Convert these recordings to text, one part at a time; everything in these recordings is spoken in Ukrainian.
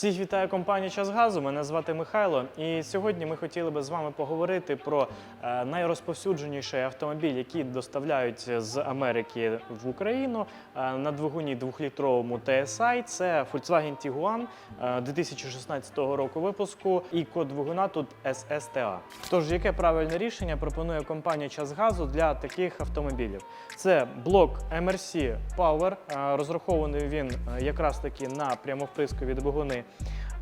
Всіх вітає компанія Час Газу. Мене звати Михайло. І сьогодні ми хотіли би з вами поговорити про е, найрозповсюдженіший автомобіль, який доставляють з Америки в Україну е, на двигуні двохлітровому TSI. Це Volkswagen Tiguan е, 2016 року випуску. І код двигуна тут SSTA. Тож, яке правильне рішення пропонує компанія Час Газу для таких автомобілів? Це блок MRC Power. е, Розрахований він е, якраз таки на прямовприскові двигуни.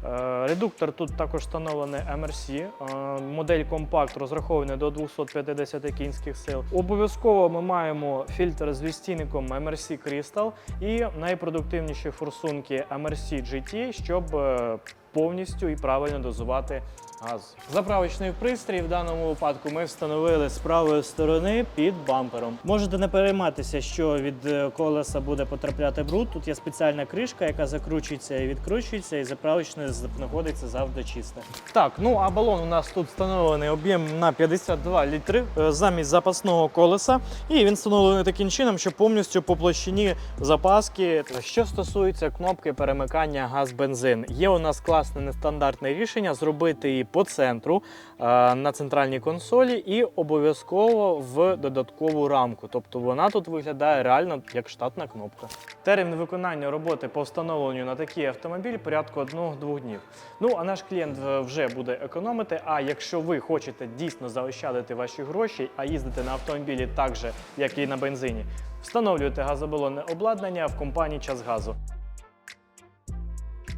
Е, Редуктор тут також встановлений MRC. е, Модель компакт розрахований до 250 кінських сил. Обов'язково ми маємо фільтр з вістійником MRC Crystal і найпродуктивніші форсунки MRC GT, щоб е, повністю і правильно дозувати газ. Заправочний пристрій в даному випадку ми встановили з правої сторони під бампером. Можете не перейматися, що від е, колеса буде потрапляти бруд. Тут є спеціальна кришка, яка закручується і відкручується, і заправочне знаходиться завжди чисте. Так, ну а балон у нас тут встановлений об'єм на 52 літри е, замість запасного колеса. І він встановлений таким чином, що повністю по площині запаски. Що стосується кнопки перемикання газ-бензин, є у нас класне нестандартне рішення зробити її по центру е, на центральній консолі і обов'язково в додаткову рамку. Тобто вона тут виглядає реально як штатна кнопка. Термін виконання роботи по встановленню на такий автомобіль порядку 1-2 днів. Ну а наш клієнт е, вже буде економити. А якщо ви хочете дійсно заощадити ваші гроші, а їздити на автомобілі так же, як і на бензині, встановлюйте газобалонне обладнання в компанії Час Газу.